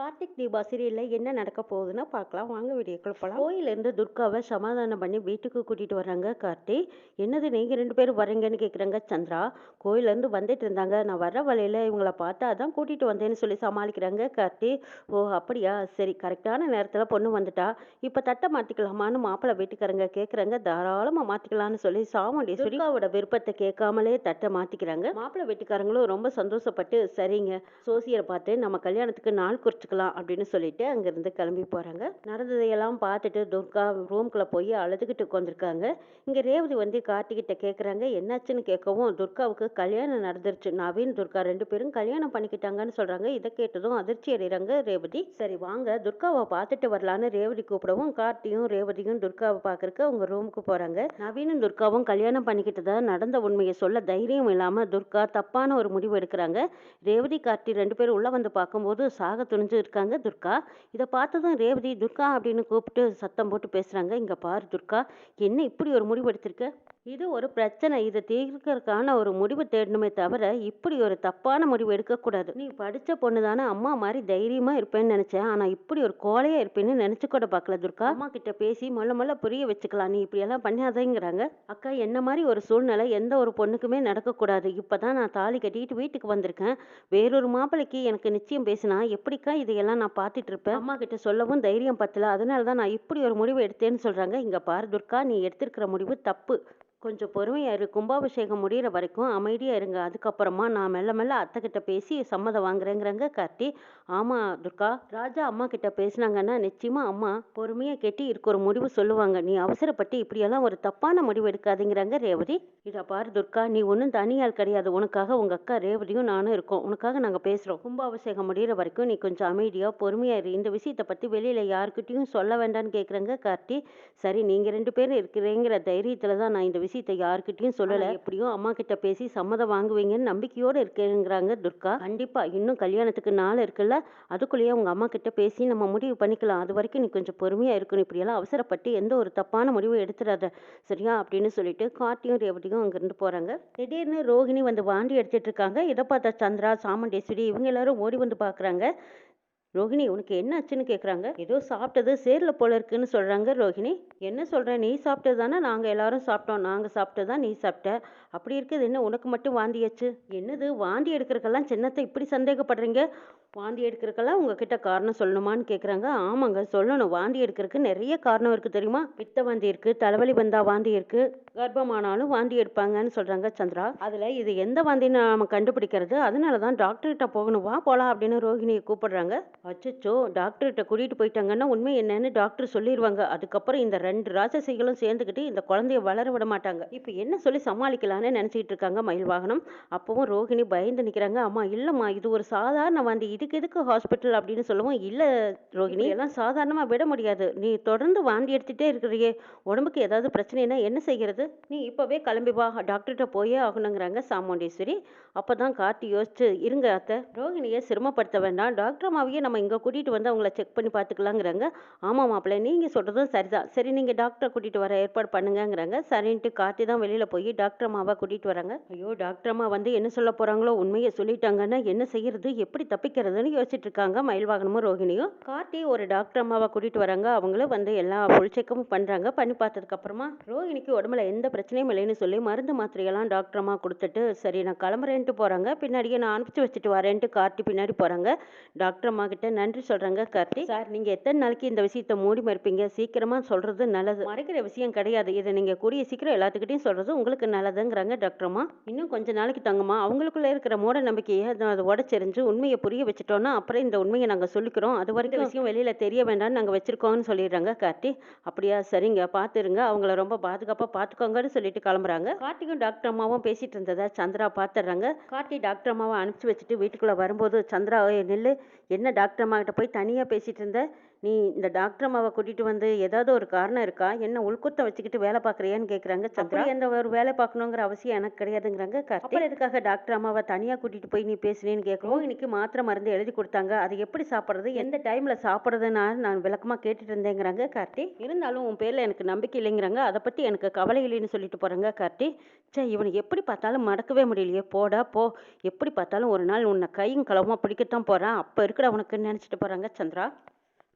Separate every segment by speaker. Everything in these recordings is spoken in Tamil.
Speaker 1: கார்த்திக் தீபா சீரியலில் என்ன நடக்க போகுதுன்னு பார்க்கலாம். வாங்க வீடியோக்குள்ள போகலாம் கோயிலேருந்து துர்காவை சமாதானம் பண்ணி வீட்டுக்கு கூட்டிகிட்டு வர்றாங்க கார்த்தி என்னது நீங்கள் ரெண்டு பேரும் வரீங்கன்னு கேட்குறாங்க சந்திரா. கோயிலேருந்து வந்துட்டு இருந்தாங்க. நான் வர்ற வழியில் இவங்கள பார்த்து அதான் கூட்டிகிட்டு வந்தேன்னு சொல்லி சமாளிக்கிறாங்க கார்த்தி ஓ அப்படியா? சரி கரெக்டான நேரத்தில் பொண்ணு வந்துட்டா. இப்போ தட்டை மாற்றிக்கலாமான்னு மாப்பிள்ளை வீட்டுக்காரங்க கேட்குறாங்க தாராளமாக மாற்றிக்கலாம்னு சொல்லி சாமுண்டி துர்காவோட விருப்பத்தை கேட்காமலே தட்டை மாற்றிக்கிறாங்க மாப்பிள்ளை வீட்டுக்காரங்களும் ரொம்ப சந்தோஷப்பட்டு சரிங்க சோசியரை பார்த்து நம்ம கல்யாணத்துக்கு நாள் குறிச்சிக்கலாம் அப்படின்னு சொல்லிட்டு அங்கேருந்து கிளம்பி போகிறாங்க நடந்ததையெல்லாம் பார்த்துட்டு துர்கா ரூம்குள்ளே போய் அழுதுகிட்டு உட்காந்துருக்காங்க இங்கே ரேவதி வந்து கார்த்திகிட்ட கேட்குறாங்க என்னாச்சுன்னு கேட்கவும் துர்காவுக்கு கல்யாணம் நடந்துருச்சு. நவீன் துர்கா ரெண்டு பேரும் கல்யாணம் பண்ணிக்கிட்டாங்கன்னு சொல்கிறாங்க இதை கேட்டதும் அதிர்ச்சி அடைகிறாங்க ரேவதி. சரி வாங்க துர்காவை பார்த்துட்டு வரலான்னு ரேவதி கூப்பிடவும் கார்த்தியும் ரேவதியும் துர்காவை பார்க்கறக்கு அவங்க ரூமுக்கு போகிறாங்க நவீனும் துர்காவும் கல்யாணம் பண்ணிக்கிட்டதா நடந்த உண்மையை சொல்ல தைரியம் இல்லாமல் துர்கா தப்பான ஒரு முடிவு எடுக்கிறாங்க. ரேவதி கார்த்தி ரெண்டு பேரும் உள்ளே வந்து பார்க்கும்போது சாக துணிஞ்சு இருக்காங்க துர்கா. இதை பார்த்ததும் ரேவதி துர்கா அப்படின்னு கூப்பிட்டு சத்தம் போட்டு பேசுகிறாங்க இங்கே பாரு துர்கா என்ன இப்படி ஒரு முடிவெடுத்திருக்க இது ஒரு பிரச்சனை. இதை தீர்க்கறதுக்கான ஒரு முடிவு தேடணுமே தவிர இப்படி ஒரு தப்பான முடிவு எடுக்கக்கூடாது நீ படித்த பொண்ணு தானே அம்மா மாதிரி தைரியமாக இருப்பேன்னு நினச்சேன். ஆனால் இப்படி ஒரு கோலையாக இருப்பேன்னு நினச்சி கூட பார்க்கல துர்கா. அம்மா கிட்ட பேசி மொல்ல மொல்ல புரிய வச்சுக்கலாம். நீ இப்படியெல்லாம் பண்ணாதேங்கிறாங்க. அக்கா என்ன மாதிரி ஒரு சூழ்நிலை எந்த ஒரு பொண்ணுக்குமே நடக்கக்கூடாது இப்போ தான் நான் தாலி கட்டிட்டு வீட்டுக்கு வந்திருக்கேன். வேறொரு மாப்பிள்ளைக்கு எனக்கு நிச்சயம் பேசினா எப்படிக்கா இதையெல்லாம் நான் பார்த்துட்டு இருப்பேன் அம்மா கிட்ட சொல்லவும் தைரியம் பத்தல. அதனால தான் நான் இப்படி ஒரு முடிவு எடுத்தேன்னு சொல்கிறாங்க இங்கே பாரு துர்கா நீ எடுத்திருக்கிற முடிவு தப்பு. கொஞ்சம் பொறுமையாக இரு. கும்பாபிஷேகம் முடிகிற வரைக்கும் அமைதியாக இருங்க. அதுக்கப்புறமா நான் மெல்ல மெல்ல அத்தைக்கிட்ட பேசி சம்மதம் வாங்குறேங்கிறாங்க கார்த்தி. ஆமாம் துர்கா ராஜா அம்மா கிட்ட பேசினாங்கன்னா நிச்சயமாக அம்மா பொறுமையாக கேட்டு இருக்க ஒரு முடிவு சொல்லுவாங்க. நீ அவசரப்பட்டு இப்படியெல்லாம் ஒரு தப்பான முடிவு எடுக்காதுங்கிறாங்க ரேவதி. இதை பாரு துர்கா நீ ஒன்றும் தனியால் கிடையாது. உனக்காக உங்கள் அக்கா ரேவதியும் நானும் இருக்கோம். உனக்காக நாங்கள் பேசுகிறோம் கும்பாபிஷேகம் முடிகிற வரைக்கும் நீ கொஞ்சம் அமைதியாக பொறுமையாக இரு. இந்த விஷயத்தை பற்றி வெளியில் யாருக்கிட்டையும் சொல்ல வேண்டாம்னு கேட்குறாங்க கார்த்தி. சரி நீங்கள் ரெண்டு பேரும் இருக்கிறீங்கிற தைரியத்தில் தான் நான் இந்த விஷயத்தை யாருக்கிட்டையும் சொல்லலை. எப்படியும் அம்மா கிட்ட பேசி சம்மதம் வாங்குவீங்கன்னு நம்பிக்கையோடு இருக்கேங்கிறாங்க துர்கா. கண்டிப்பாக இன்னும் கல்யாணத்துக்கு நாள் இருக்குல்ல அதுக்குள்ளேயே உங்கள் அம்மா கிட்ட பேசி நம்ம முடிவு பண்ணிக்கலாம். அது வரைக்கும் நீ கொஞ்சம் பொறுமையாக இருக்கணும். இப்படியெல்லாம் அவசரப்பட்டு எந்த ஒரு தப்பான முடிவும் எடுத்துடாத சரியா? அப்படின்னு சொல்லிட்டு கார்த்தியும் ரேவதியும் அங்கேருந்து போகிறாங்க திடீர்னு ரோஹிணி வந்து வாண்டி எடுத்துட்டு இருக்காங்க. இதை பார்த்தா சந்திரா சாமுண்டேஸ்வரி இவங்க எல்லாரும் ஓடி வந்து பார்க்குறாங்க. ரோஹிணி உனக்கு என்ன ஆச்சுன்னு கேட்குறாங்க ஏதோ சாப்பிட்டது சேரில் போல இருக்குன்னு சொல்கிறாங்க ரோஹிணி. என்ன சொல்கிறேன் நீ சாப்பிட்டது தானே? நாங்கள் எல்லாரும் சாப்பிட்டோம். நாங்கள் சாப்பிட்டது தான் நீ சாப்பிட்ட? அப்படி இருக்குது என்ன உனக்கு மட்டும் வாந்தியாச்சு? என்னது வாந்தி எடுக்கிறக்கெல்லாம் சின்னத்தை இப்படி சந்தேகப்படுறீங்க? வாந்தி எடுக்கிறக்கெல்லாம் உங்ககிட்ட காரணம் சொல்லணுமான்னு கேட்குறாங்க ஆமாங்க சொல்லணும். வாந்தி எடுக்கிறதுக்கு நிறைய காரணம் இருக்குது தெரியுமா? பித்த வாந்தி இருக்குது தலைவலி வந்தால் வாந்தி இருக்குது கர்ப்பமானாலும் வாந்தி எடுப்பாங்கன்னு சொல்கிறாங்க சந்திரா. அதில் இது எந்த வாந்தின்னு நம்ம கண்டுபிடிக்கிறது? அதனால தான் டாக்டர்கிட்ட போகணும். வா போகலாம் அப்படின்னு ரோஹிணியை கூப்பிடுறாங்க. அச்சோ டாக்டர்கிட்ட கூட்டிகிட்டு போயிட்டாங்கன்னா உண்மை என்னன்னு டாக்டர் சொல்லிடுவாங்க அதுக்கப்புறம் இந்த ரெண்டு ராட்சசிகளும் சேர்ந்துக்கிட்டு இந்த குழந்தைய வளர விட மாட்டாங்க. இப்போ என்ன சொல்லி சமாளிக்கலாம்? சமாளிக்கலான்னு நினச்சிட்டு இருக்காங்க மயில் வாகனம். அப்பவும் ரோஹிணி பயந்து நிற்கிறாங்க அம்மா இல்லைம்மா இது ஒரு சாதாரண வாந்தி இதுக்கு எதுக்கு ஹாஸ்பிட்டல் அப்படின்னு சொல்லவும் இல்லை ரோஹிணி எல்லாம் சாதாரணமாக விட முடியாது. நீ தொடர்ந்து வாந்தி எடுத்துகிட்டே இருக்கிறியே. உடம்புக்கு ஏதாவது பிரச்சனைனா என்ன செய்கிறது? நீ இப்போவே கிளம்பி வா. டாக்டர்கிட்ட போயே ஆகணுங்கிறாங்க சாமுண்டேஸ்வரி. அப்போ தான் கார்த்தி யோசிச்சு இருங்க அத்தை. ரோஹிணியை சிரமப்படுத்த வேண்டாம். டாக்டர் அம்மாவையே நம்ம இங்கே கூட்டிகிட்டு வந்து அவங்கள செக் பண்ணி பார்த்துக்கலாங்கிறாங்க. ஆமாம் மாப்பிள்ளை நீங்கள் சொல்கிறதும் சரிதான். சரி நீங்கள் டாக்டரை கூட்டிகிட்டு வர ஏற்பாடு பண்ணுங்கங்கிறாங்க. சரின்ட்டு கார்த்தி தான் வெளியில் போய் டாக்டர் அம்மாவை கூட்டிகிட்டு வராங்க. ஐயோ டாக்டர் அம்மா வந்து என்ன சொல்ல போகிறாங்களோ உண்மையை சொல்லிட்டாங்கன்னா என்ன செய்யறது எப்படி தப்பிக்கிறதுன்னு யோசிச்சுட்டு இருக்காங்க மயில்வாகனமும் ரோஹிணியும் கார்த்தி ஒரு டாக்டர் அம்மாவை கூட்டிகிட்டு வராங்க. அவங்களும் வந்து எல்லா ஃபுல் செக்கப்பும் பண்ணுறாங்க பண்ணி பார்த்ததுக்கப்புறமா ரோஹிணிக்கு உடம்புல எந்த பிரச்சனையும் இல்லைன்னு சொல்லி மருந்து மாத்திரையெல்லாம் டாக்டர் அம்மா கொடுத்துட்டு சரி நான் கிளம்புறேன்ட்டு போகிறாங்க பின்னாடியே நான் அனுப்பிச்சு வச்சுட்டு வரேன்ட்டு கார்த்தி பின்னாடி போகிறாங்க டாக்டர் அம்மா கிட்ட நன்றி சொல்கிறாங்க கார்த்தி. சார் நீங்கள் எத்தனை நாளைக்கு இந்த விஷயத்தை மூடி மறுப்பீங்க? சீக்கிரமாக சொல்கிறது நல்லது. மறைக்கிற விஷயம் கிடையாது. இதை நீங்கள் கூடிய சீக்கிரம் எல்லாத்துக்கிட்டையும் சொல்கிறது உங்களுக்கு நல்லதுங்கிற டாக்டர் அம்மா இன்னும் கொஞ்ச நாளைக்கு தங்குமா? அவங்களுக்குள்ள இருக்கிற மூட நம்பிக்கையை அதை உடச்செறிஞ்சு உண்மையை புரிய வச்சுட்டோன்னா அப்புறம் இந்த உண்மையை நாங்கள் சொல்லிக்கிறோம். அது வரைக்கும் விஷயம் வெளியில் தெரிய வேண்டாம்னு நாங்கள் வச்சிருக்கோம்னு சொல்லிடுறாங்க கார்த்தி. அப்படியா? சரிங்க. பார்த்துருங்க அவங்கள ரொம்ப பாதுகாப்பாக பார்த்துக்கோங்கன்னு சொல்லிட்டு கிளம்புறாங்க. கார்த்திக்கும் டாக்டர் அம்மாவும் பேசிட்டு இருந்ததை சந்திரா பார்த்துடுறாங்க கார்த்தி டாக்டர் அம்மாவை அனுப்பிச்சு வச்சுட்டு வீட்டுக்குள்ளே வரும்போது சந்திரா "ஏய், நில்லு. என்ன டாக்டர் அம்மா கிட்ட போய் தனியாக பேசிட்டு இருந்த? நீ இந்த டாக்டர் அம்மாவை கூட்டிட்டு வந்து ஏதாவது ஒரு காரணம் இருக்கா? என்ன உள்குத்தம் வச்சுக்கிட்டு வேலை பார்க்குறியான்னு கேட்குறாங்க சந்திரா. எந்த ஒரு வேலை பார்க்கணுங்கிற அவசியம் எனக்கு கிடையாதுங்கிறாங்க அப்புறம் எதுக்காக டாக்டர் அம்மாவை தனியாக கூட்டிட்டு போய் நீ பேசுனேன்னு கேட்குறோம் இன்னைக்கு மாத்திரை மருந்து எழுதி கொடுத்தாங்க. அது எப்படி சாப்பிட்றது எந்த டைமில் சாப்பிட்றதுன்னு நான் விளக்கமாக கேட்டுட்டு இருந்தேங்கிறாங்க கார்த்தி இருந்தாலும் உன் பேரில் எனக்கு நம்பிக்கை இல்லைங்கிறாங்க. அதை பற்றி எனக்கு கவலை இல்லைன்னு சொல்லிட்டு போகிறாங்க கார்த்தி சே இவனை எப்படி பார்த்தாலும் மடக்கவே முடியலையே. போடா போ. எப்படி பார்த்தாலும் ஒரு நாள் உன்னை கையும் களவுமா பிடிக்கத்தான் போகிறான் அப்போ இருக்கிற உனக்கு நினச்சிட்டு போகிறாங்க சந்திரா.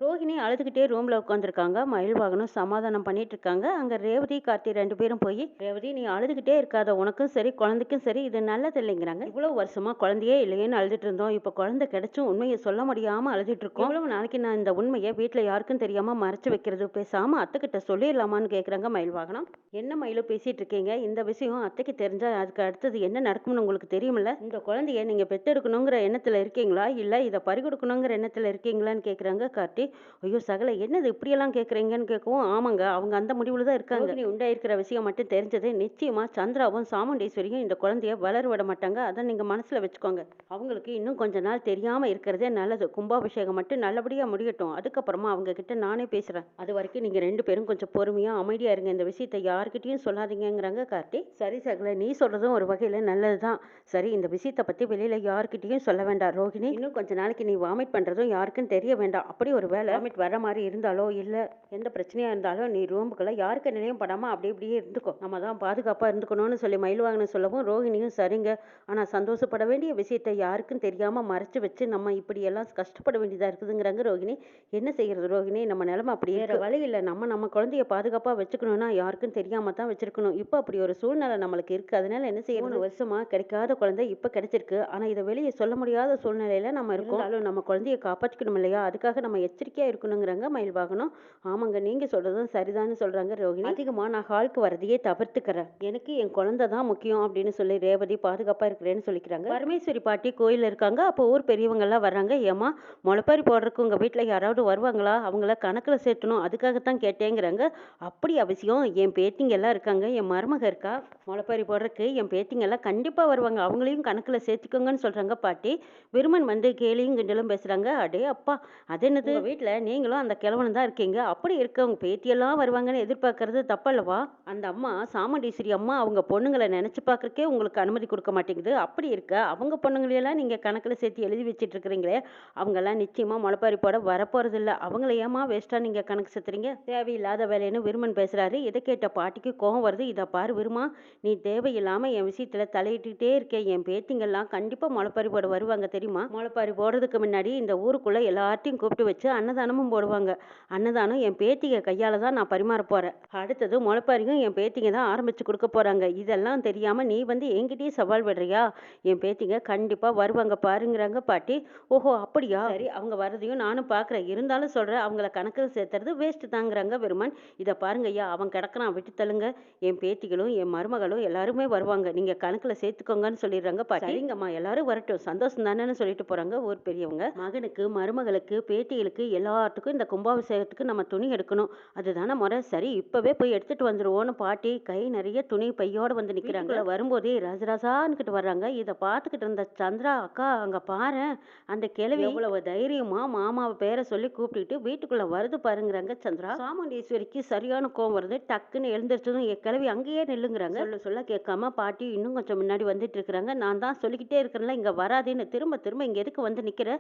Speaker 1: ரோஹிணி அழுதுகிட்டே ரூமில் உட்காந்துருக்காங்க மயில் வாகனம் சமாதானம் பண்ணிட்டு இருக்காங்க அங்கே ரேவதி கார்த்தி ரெண்டு பேரும் போய் ரேவதி நீ அழுதுகிட்டே இருக்காத. உனக்கும் சரி குழந்தைக்கும் சரி இது நல்லது இல்லைங்கிறாங்க. இவ்வளோ வருஷமா குழந்தையே இல்லையேன்னு அழுதுட்டு இருந்தோம். இப்போ குழந்தை கிடைச்சும் உண்மையை சொல்ல முடியாமல் அழுதுட்டு இருக்கோம். இவ்வளவு நாளைக்கு நான் இந்த உண்மையை வீட்டில் யாருக்கும் தெரியாம மறைச்சு வைக்கிறது பேசாமல் அத்தைக்கிட்ட சொல்லிடலாமான்னு கேட்குறாங்க மயில் வாகனம். என்ன மயிலும் பேசிட்டு இருக்கீங்க? இந்த விஷயம் அத்தைக்கு தெரிஞ்சா அதுக்கு அடுத்தது என்ன நடக்கும்னு உங்களுக்கு தெரியுமில்ல? இந்த குழந்தைய நீங்கள் பெற்றெடுக்கணுங்கிற எண்ணத்தில் இருக்கீங்களா? இல்லை இதை பறிகொடுக்கணுங்கிற எண்ணத்தில் இருக்கீங்களான்னு கேட்குறாங்க கார்த்தி. ஐயோ சகல என்னது இப்படியெல்லாம் கேட்குறீங்கன்னு கேட்கவும் ஆமாங்க அவங்க அந்த முடிவில் தான் இருக்காங்க. நீ உண்டாயிருக்கிற விஷயம் மட்டும் தெரிஞ்சது நிச்சயமா சந்திராவும் சாமுண்டீஸ்வரியும் இந்த குழந்தைய வளர விட மாட்டாங்க. அதை நீங்கள் மனசில் வச்சுக்கோங்க. அவங்களுக்கு இன்னும் கொஞ்ச நாள் தெரியாமல் இருக்கிறதே நல்லது. கும்பாபிஷேகம் மட்டும் நல்லபடியாக முடியட்டும். அதுக்கப்புறமா அவங்க கிட்ட நானே பேசுகிறேன் அது வரைக்கும் நீங்கள் ரெண்டு பேரும் கொஞ்சம் பொறுமையாக அமைதியாக இருங்க. இந்த விஷயத்தை யார்கிட்டையும் சொல்லாதீங்கங்கிறாங்க கார்த்தி. சரி சகல நீ சொல்கிறதும் ஒரு வகையில் நல்லது தான். சரி இந்த விஷயத்தை பற்றி வெளியில் யார்கிட்டையும் சொல்ல வேண்டாம் ரோஹிணி இன்னும் கொஞ்ச நாளைக்கு நீ வாமிட் பண்ணுறதும் யாருக்கும் தெரிய வேண்டாம். அப்படி ஒரு வேலை வாமிட் வர மாதிரி இருந்தாலோ இல்லை எந்த பிரச்சனையாக இருந்தாலும் நீ ரூமுக்குள்ள யாருக்கு நிலையும் படாமல் அப்படி இப்படியே இருந்துக்கோ. நம்ம தான் பாதுகாப்பாக இருந்துக்கணும்னு சொல்லி மயில் வாங்கின சொல்லவும் ரோஹிணியும் சரிங்க. ஆனால் சந்தோஷப்பட வேண்டிய விஷயத்தை யாருக்கும் தெரியாமல் மறைச்சு வச்சு நம்ம இப்படியெல்லாம் கஷ்டப்பட வேண்டியதாக இருக்குதுங்கிறாங்க ரோஹிணி என்ன செய்கிறது ரோஹிணி நம்ம நிலைமை அப்படி வேற வழி இல்லை. நம்ம நம்ம குழந்தைய பாதுகாப்பாக வச்சுக்கணும்னா யாருக்கும் தெரியாமல் தான் வச்சிருக்கணும். இப்போ அப்படி ஒரு சூழ்நிலை நம்மளுக்கு இருக்குது அதனால என்ன செய்யணும் மூணு வருஷமா கிடைக்காத குழந்தை இப்போ கிடைச்சிருக்கு. ஆனால் இதை வெளியே சொல்ல முடியாத சூழ்நிலையில நம்ம இருந்தாலும் நம்ம குழந்தைய காப்பாற்றிக்கணும் இல்லையா? அதுக்காக நம்ம எச்சரிக்கையாக இருக்கணுங்கிறாங்க மயில் வாகனம். ஆமாங்க நீங்கள் சொல்கிறதும் சரிதான்னு சொல்கிறாங்க ரோஹிணி அதிகமாக நான் ஹாலுக்கு வரதையே தவிர்த்துக்கிறேன். எனக்கு என் குழந்தை தான் முக்கியம் அப்படின்னு சொல்லி ரேவதி பாதுகாப்பாக இருக்கிறேன்னு சொல்லிக்கிறாங்க. பரமேஸ்வரி பாட்டி கோயிலில் இருக்காங்க. அப்போ ஊர் பெரியவங்கெல்லாம் வர்றாங்க. ஏமா முளைப்பாரி போடுறதுக்கு உங்கள் வீட்டில் யாராவது வருவாங்களா? அவங்கள கணக்கில் சேர்த்தணும். அதுக்காகத்தான் கேட்டேங்கிறாங்க. அப்படி அவசியம். என் பேத்திங்க எல்லாம் இருக்காங்க. என் மருமக இருக்கா? முளைப்பாரி போடுறதுக்கு என் பேத்திங்க எல்லாம் கண்டிப்பாக வருவாங்க. அவங்களையும் கணக்கில் சேர்த்துக்கோங்கன்னு சொல்கிறாங்க பாட்டி. விருமன் வந்து கேலியும் கிண்டலும் பேசுகிறாங்க அடே அப்பா அது என்னது? வீட்டில் நீங்களும் அந்த கிழவனு தான் இருக்கீங்க. அப்படி இருக்க உங்க பேத்தியெல்லாம் வருவாங்கன்னு எதிர்பார்க்கறது தப்பல்லவா? அந்த அம்மா சாமுண்டீஸ்வரி அம்மா அவங்க பொண்ணுங்களை நினச்சி பார்க்குறக்கே உங்களுக்கு அனுமதி கொடுக்க மாட்டேங்குது. அப்படி இருக்க அவங்க பொண்ணுங்களையெல்லாம் நீங்கள் கணக்கில் சேர்த்து எழுதி வச்சுட்டு இருக்கிறீங்களே அவங்கெல்லாம் நிச்சயமாக முளைப்பாரி போட வரப்போகிறது இல்லை அவங்கள ஏமா வேஸ்ட்டாக நீங்கள் கணக்கு சேர்த்துறீங்க தேவையில்லாத வேலைன்னு விருமன் பேசுகிறாரு இதை கேட்ட பாட்டிக்கு கோவம் வருது. இதை பாரு விருமா நீ தேவையில்லாமல் என் விஷயத்தில் தலையிட்டுக்கிட்டே இருக்க. என் பேத்திங்கெல்லாம் கண்டிப்பாக முளைப்பாரி போட வருவாங்க தெரியுமா? முளைப்பாரி போடுறதுக்கு முன்னாடி இந்த ஊருக்குள்ளே எல்லார்ட்டையும் கூப்பிட்டு வச்சு அன்னதானமும் போடுவாங்க. அன்னதானம் என் பேத்திங்க கையால் தான் நான் பரிமாற போகிறேன் அடுத்தது முளைப்பாரியும் என் பேத்திங்க தான் ஆரம்பித்து கொடுக்க போகிறாங்க இதெல்லாம் தெரியாமல் நீ வந்து என்கிட்டயே சவால் விடுறியா? என் பேத்திங்க கண்டிப்பாக வருவாங்க பாருங்கிறாங்க பாட்டி. ஓஹோ அப்படியா? சரி அவங்க வரதையும் நானும் பார்க்குறேன் இருந்தாலும் சொல்கிறேன் அவங்கள கணக்கில் சேர்த்துறது வேஸ்ட்டு தாங்கிறாங்க வெறுமன். இதை பாருங்க ஐயா அவன் கிடக்குறான் விட்டு தள்ளுங்க. என் பேத்திகளும் என் மருமகளும் எல்லாருமே வருவாங்க. நீங்கள் கணக்கில் சேர்த்துக்கோங்கன்னு சொல்லிடுறாங்க பாட்டி. சரிங்கம்மா. எல்லாரும் வரட்டும். சந்தோஷம் தானேன்னு சொல்லிட்டு போகிறாங்க ஊர் பெரியவங்க. மகனுக்கு மருமகளுக்கு பேத்திகளுக்கு எல்லாத்துக்கும் இந்த கும்பாபிஷேகத்துக்கு நம்ம துணி எடுக்கணும். அதுதானே முறை. சரி இப்போவே போய் எடுத்துட்டு வந்துருவோன்னு பாட்டி கை நிறைய துணி பையோட வந்து நிற்கிறாங்க வரும்போதே ராஜராஜான்னுக்கிட்டு வர்றாங்க இதை பார்த்துக்கிட்டு இருந்த சந்திரா அக்கா அங்கே பாரு. அந்த கிழவி எவ்வளவு தைரியமா மாமாவை பேரை சொல்லி கூப்பிட்டுட்டு வீட்டுக்குள்ள வருது பாருங்கிறாங்க சந்திரா. சாமுண்டீஸ்வரிக்கு சரியான கோவம் வருது. டக்குன்னு எழுந்திரிச்சதும் என் கிழவி அங்கேயே நில்லுங்கிறாங்க. சொல்ல சொல்ல கேட்காம பாட்டி இன்னும் கொஞ்சம் முன்னாடி வந்துட்டு இருக்கிறாங்க. நான் தான் சொல்லிக்கிட்டே இருக்கிறேன்ல இங்க வராதேன்னு திரும்ப திரும்ப இங்க எதுக்கு வந்து நிக்கிற?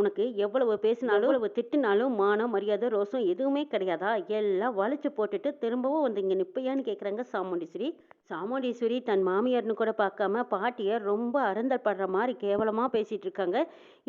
Speaker 1: உனக்கு எவ்வளவு பேசினாலும் எவ்வளவு நாளும் மானம் மரியாதை ரோசம் எதுவுமே கிடையாதா? எல்லாம் வலிச்சு போட்டுட்டு திரும்பவும் வந்து இங்கே நிப்பையான்னு கேட்குறாங்க சாமுண்டீஸ்வரி. சாமுண்டீஸ்வரி தன் மாமியார்னு கூட பார்க்காம பாட்டியை ரொம்ப அருந்தல் படுற மாதிரி கேவலமாக பேசிட்டு இருக்காங்க.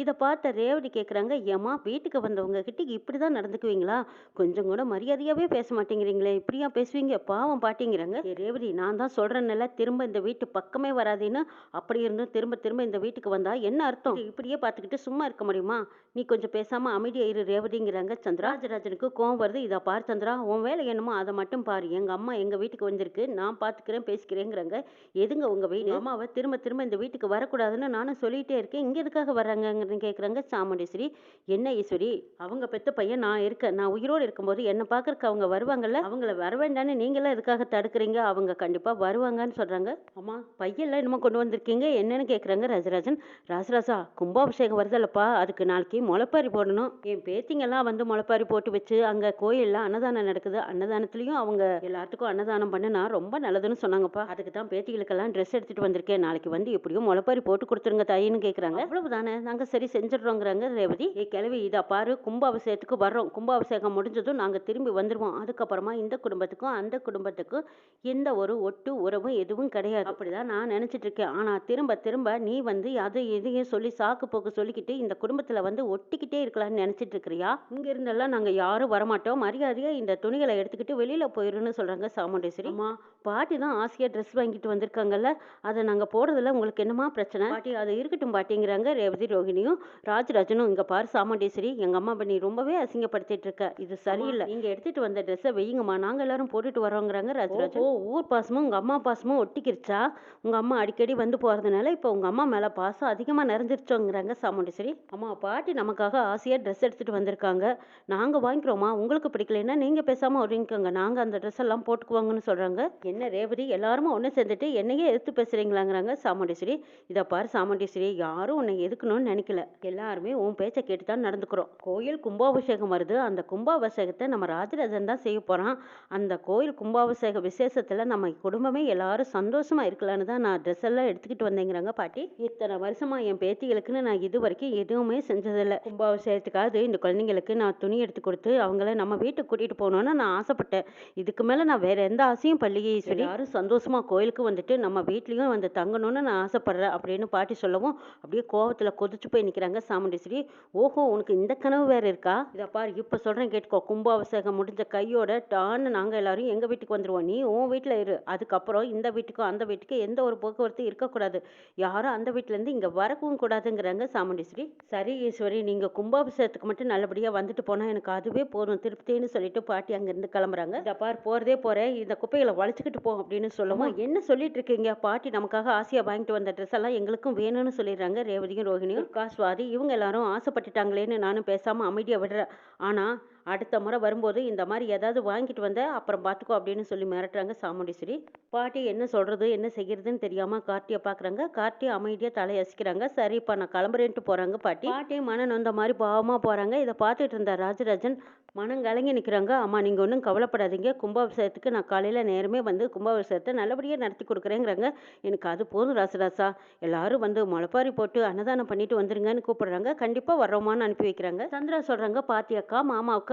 Speaker 1: இதை பார்த்த ரேவதி கேட்குறாங்க ஏம்மா வீட்டுக்கு வந்தவங்க கிட்ட இப்படி தான் நடந்துக்குவீங்களா? கொஞ்சம் கூட மரியாதையாகவே பேச மாட்டேங்கிறீங்களே இப்படியா பேசுவீங்க? பாவம் பாட்டிங்கிறாங்க. ரேவதி நான் தான் சொல்றேன்ல திரும்ப இந்த வீட்டு பக்கமே வராதேன்னு அப்படி இருந்தும் திரும்ப திரும்ப இந்த வீட்டுக்கு வந்தால் என்ன அர்த்தம்? இப்படியே பார்த்துக்கிட்டு சும்மா இருக்க முடியுமா? நீ கொஞ்சம் பேசாமல் அமைதியா இரு ரேவதிங்கிறாங்க சந்திரா ராஜராஜனுக்கு கோவம் வருது. இதை பார் சந்திரா உன் வேலை என்னமோ அதை மட்டும் பாரு. எங்க அம்மா எங்க வீட்டுக்கு வந்திருக்கு. நான் பார்த்துக்கிறேன் பேசிக்கிறேங்கிறாங்க. எதுங்க உங்க வீடு? அம்மாவை திரும்ப திரும்ப இந்த வீட்டுக்கு வரக்கூடாதுன்னு நானும் சொல்லிட்டே இருக்கேன். இங்க எதுக்காக வர்றாங்கன்னு கேக்குறாங்க சாமுண்டேஸ்வரி. என்ன ஈஸ்வரி? அவங்க பெத்த பையன் நான் இருக்கேன். நான் உயிரோடு இருக்கும்போது என்னை பார்க்கறக்கு அவங்க வருவாங்கல்ல? அவங்கள வர வேண்டாம்னு நீங்களாம் எதுக்காக தடுக்கிறீங்க? அவங்க கண்டிப்பா வருவாங்கன்னு சொல்றாங்க. அம்மா பையெல்லாம் என்னமோ கொண்டு வந்திருக்கீங்க? என்னன்னு கேக்குறாங்க ராஜராஜன். ராசராசா கும்பாபிஷேகம் வருதல்லப்பா. அதுக்கு நாளைக்கு முளைப்பாரி போடணும். என் பேத்தி பேத்திங்கெல்லாம் வந்து முளைப்பாரி போட்டு வச்சு அங்கே கோயிலில் அன்னதானம் நடக்குது. அன்னதானத்துலேயும் அவங்க எல்லாத்துக்கும் அன்னதானம் பண்ணுனா ரொம்ப நல்லதுன்னு சொன்னாங்கப்பா. அதுக்கு தான் பேத்திகளுக்கெல்லாம் ட்ரெஸ் எடுத்துகிட்டு வந்திருக்கேன். நாளைக்கு வந்து எப்படியும் முளைப்பாரி போட்டு கொடுத்துருங்க தாயின்னு அவ்வளவு தானே நாங்கள் சரி செஞ்சிடுறோங்கிறாங்க ரேவதி. ஏ கிளவி இதா பாரு கும்பாபிஷேகத்துக்கு வர்றோம். கும்பாபிஷேகம் முடிஞ்சதும் நாங்கள் திரும்பி வந்துடுவோம் அதுக்கப்புறமா இந்த குடும்பத்துக்கும் அந்த குடும்பத்துக்கும் எந்த ஒரு ஒட்டு உறவும் எதுவும் கிடையாது. அப்படிதான் நான் நினச்சிட்டு இருக்கேன். ஆனால் திரும்ப திரும்ப நீ வந்து அதை எதையும் சொல்லி சாக்கு போக்கு சொல்லிக்கிட்டு இந்த குடும்பத்தில் வந்து ஒட்டிக்கிட்டே இருக்கலாம்னு நினச்சிட்டு இருக்கிறேன் இருக்கிறியா இங்க இருந்தெல்லாம் நாங்க யாரும் வரமாட்டோம். மரியாதையா இந்த துணிகளை எடுத்துக்கிட்டு வெளியில போயிருன்னு சொல்றாங்க சாமுண்டேஸ்வரி. அம்மா பாட்டி தான் ஆசையா ட்ரெஸ் வாங்கிட்டு வந்திருக்காங்கல்ல. அதை நாங்க போடுறதுல உங்களுக்கு என்னமா பிரச்சனை? பாட்டி அது இருக்கட்டும் பாட்டிங்கிறாங்க ரேவதி ரோகிணியும் ராஜராஜனும் இங்க பாரு சாமுண்டேஸ்வரி எங்க அம்மா பண்ணி ரொம்பவே அசிங்கப்படுத்திட்டு இருக்க. இது சரியில்லை. நீங்க எடுத்துட்டு வந்த ட்ரெஸ்ஸை வையுங்கம்மா. நாங்க எல்லாரும் போட்டுட்டு வரோங்கிறாங்க ராஜராஜன். ஓ ஊர் பாசமும் உங்க அம்மா பாசமும் ஒட்டிக்கிருச்சா? உங்க அம்மா அடிக்கடி வந்து போறதுனால இப்போ உங்க அம்மா மேல பாசம் அதிகமா நிறைஞ்சிருச்சோங்கிறாங்க சாமுண்டீஸ்வரி. அம்மா பாட்டி நமக்காக ஆசையா ட்ரெஸ் எடுத்துட்டு வந்திருக்காங்க. நாங்கள் வாங்கிக்கிறோமா? உங்களுக்கு பிடிக்கலைன்னா நீங்கள் பேசாமல் வாங்கிக்கோங்க. நாங்கள் அந்த ட்ரெஸ் எல்லாம் போட்டுக்குவாங்கன்னு சொல்கிறாங்க என்ன ரேவதி? எல்லாருமே ஒன்று சேர்ந்துட்டு என்னையே எதிர்த்து பேசுகிறீங்களாங்கிறாங்க சாமுண்டீஸ்வரி. இதை பாரு சாமுண்டீஸ்வரி யாரும் உன்னை எதுக்கணும்னு நினைக்கல. எல்லாருமே உன் பேச்சை கேட்டு தான் நடந்துக்கிறோம். கோயில் கும்பாபிஷேகம் வருது. அந்த கும்பாபிஷேகத்தை நம்ம ராஜராஜன் தான் செய்ய போகிறான் அந்த கோயில் கும்பாபிஷேக விசேஷத்தில் நம்ம குடும்பமே எல்லாரும் சந்தோஷமாக இருக்கலான்னு தான் நான் ட்ரெஸ் எல்லாம் எடுத்துக்கிட்டு வந்தேங்கிறாங்க பாட்டி. இத்தனை வருஷமாக என் பேத்திகளுக்குன்னு நான் இது வரைக்கும் எதுவுமே செஞ்சதில்லை. கும்பாபிஷேகத்துக்காவது இந்த குழந்தைங்களுக்கு நான் துணி எடுத்து கொடுத்து அவங்கள நம்ம வீட்டுக்கு கூட்டிட்டு போகணும்னு நான் ஆசைப்பட்டேன். இதுக்கு மேல நான் வேற எந்த ஆசையும் பள்ளிகை ஈஸ்வரி. யாரும் சந்தோஷமா கோயிலுக்கு வந்துட்டு நம்ம வீட்லயும் வந்து தங்கணும்னு நான் ஆசைப்படுறேன் அப்படின்னு பாட்டி சொல்லவும் அப்படியே கோவத்தில் கொதிச்சு போய் நிக்கிறாங்க சாமுண்டீஸ்வரி. ஓஹோ உனக்கு இந்த கனவு வேற இருக்கா? இதை பாரு இப்ப சொல்றேன் கேட்டுக்கோ. கும்பாபிஷேகம் முடிஞ்ச கையோட டான்னு நாங்க எல்லாரும் எங்க வீட்டுக்கு வந்துருவோம். நீ உன் வீட்டுல இரு. அதுக்கப்புறம் இந்த வீட்டுக்கும் அந்த வீட்டுக்கு எந்த ஒரு போக்குவரத்து இருக்கக்கூடாது. யாரும் அந்த வீட்டுல இருந்து இங்க வரவும் கூடாதுங்கிறாங்க சாமுண்டீஸ்வரி. சரி ஈஸ்வரி நீங்க கும்பாபிஷேகத்துக்கு மட்டும் நல்லபடியா வந்துட்டு போனா எனக்கு அதுவே போதும். திருப்தின்னு சொல்லிட்டு பாட்டி அங்க இருந்து கிளம்புறாங்க. இந்த பார் போறதே போறேன் இந்த குப்பைகளை வளைச்சுக்கிட்டு போ அப்படின்னு சொல்லவும் என்ன சொல்லிட்டு இருக்கீங்க? பாட்டி நமக்காக ஆசையா வாங்கிட்டு வந்த ட்ரெஸ் எல்லாம் எங்களுக்கும் வேணும்னு சொல்லிடுறாங்க ரேவதியும் ரோஹிணியும். காஸ்வாதி இவங்க எல்லாரும் ஆசைப்பட்டுட்டாங்களேன்னு நானும் பேசாம அமைதியா விடுறேன். ஆனா அடுத்த முறை வரும்போது இந்த மாதிரி ஏதாவது வாங்கிட்டு வந்த அப்புறம் பார்த்துக்கோ அப்படின்னு சொல்லி மிரட்டுறாங்க சாமுண்டீஸ்வரி. பாட்டி என்ன சொல்கிறது என்ன செய்கிறதுன்னு தெரியாமல் கார்த்தியை பார்க்குறாங்க கார்த்தி தலை தலையசிக்கிறாங்க சரிப்பா நான் கிளம்புறேன்ட்டு போகிறாங்க பாட்டி. பாட்டி மன நொந்த மாதிரி பாவமாக போகிறாங்க இதை பார்த்துட்டு இருந்த ராஜராஜன் மனம் கலங்கி நிற்கிறாங்க அம்மா நீங்கள் ஒன்றும் கவலைப்படாதீங்க. கும்பாபிஷேகத்துக்கு நான் காலையில் நேரமே வந்து கும்பாபிஷேகத்தை நல்லபடியாக நடத்தி கொடுக்குறேங்கிறாங்க. எனக்கு அது போதும் ராசராசா. எல்லாரும் வந்து முளைப்பாரி போட்டு அன்னதானம் பண்ணிட்டு வந்துருங்கன்னு கூப்பிடுறாங்க. கண்டிப்பாக வர்றோமான்னு அனுப்பி வைக்கிறாங்க. சந்திரா சொல்கிறாங்க பாத்தியக்கா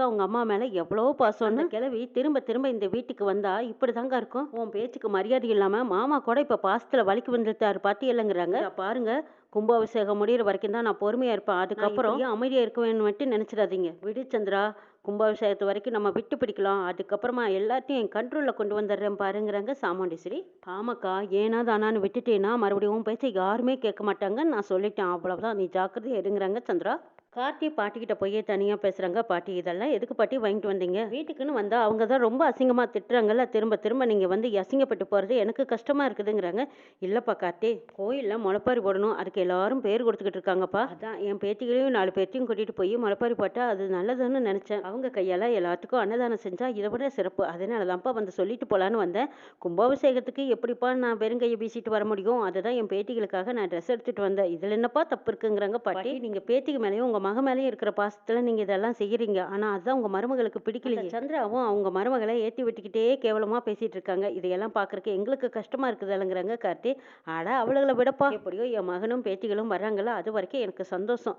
Speaker 1: அக்கா மாமாவுக்கு அவங்க அம்மா மேலே எவ்வளோ பாசம்னு கிளவி திரும்ப திரும்ப இந்த வீட்டுக்கு வந்தா இப்படி தாங்க இருக்கும் உன் பேச்சுக்கு மரியாதை இல்லாமல் மாமா கூட இப்போ பாசத்தில் வலிக்கு வந்துட்டாரு பாத்தி இல்லைங்கிறாங்க பாருங்க. கும்பாபிஷேகம் முடியிற வரைக்கும் தான் நான் பொறுமையா இருப்பேன். அதுக்கப்புறம் அமைதியா இருக்க மட்டும் நினைச்சிடாதீங்க. விடு சந்திரா கும்பாபிஷேகத்து வரைக்கும் நம்ம விட்டு பிடிக்கலாம். அதுக்கப்புறமா எல்லாத்தையும் என் கண்ட்ரோலில் கொண்டு வந்துடுறேன் பாருங்கிறாங்க சாமுண்டீஸ்வரி. ஆமாக்கா ஏனா தானான்னு விட்டுட்டேன்னா மறுபடியும் பேச்சை யாருமே கேட்க மாட்டாங்கன்னு நான் சொல்லிட்டேன். அவ்வளவுதான். நீ ஜாக்கிரதையா இருங்கிறாங்க சந்திரா. கார்த்தி பாட்டிக்கிட்ட போய் தனியாக பேசுகிறாங்க பாட்டி இதெல்லாம் எதுக்கு பாட்டி வாங்கிட்டு வந்தீங்க? வீட்டுக்குன்னு வந்தால் அவங்க தான் ரொம்ப அசிங்கமாக திட்டுறாங்கல்ல. திரும்ப திரும்ப நீங்கள் வந்து அசிங்கப்பட்டு போகிறது எனக்கு கஷ்டமாக இருக்குதுங்கிறாங்க. இல்லைப்பா கார்த்தி கோயிலில் முளைப்பாரி போடணும். அதுக்கு எல்லாரும் பேர் கொடுத்துக்கிட்டு இருக்காங்கப்பா. அதான் என் பேத்திகளையும் நாலு பேர்த்தையும் கூட்டிகிட்டு போய் முளைப்பாரி போட்டால் அது நல்லதுன்னு நினச்சேன். அவங்க கையால் எல்லாத்துக்கும் அன்னதானம் செஞ்சால் இதை விட சிறப்பு. அதனால தான்ப்பா வந்து சொல்லிட்டு போகலான்னு வந்தேன். கும்பாபிஷேகத்துக்கு எப்படிப்பா நான் வெறுங்கையை வீசிட்டு வர முடியும்? அதுதான் என் பேத்திகளுக்காக நான் ட்ரெஸ் எடுத்துகிட்டு வந்தேன். இதில் என்னப்பா தப்பு இருக்குங்கிறாங்க பாட்டி. நீங்கள் பேத்திக்கு மேலேயும் உங்கள் மக மேலேயும் இருக்கிற பாசத்துல நீங்க இதெல்லாம் செய்யறீங்க. ஆனா அதுதான் உங்க மருமகளுக்கு பிடிக்கலையே. சந்திராவும் அவங்க மருமகளை ஏத்தி விட்டுக்கிட்டே கேவலமா பேசிட்டு இருக்காங்க. இதையெல்லாம் பாக்குறதுக்கு எங்களுக்கு கஷ்டமா இருக்குதுல்லங்கிறாங்க கார்த்தி. அட அவளுகளை விடப்பா. எப்படியோ என் மகனும் பேத்திகளும் வர்றாங்கல்ல அது வரைக்கும் எனக்கு சந்தோஷம்.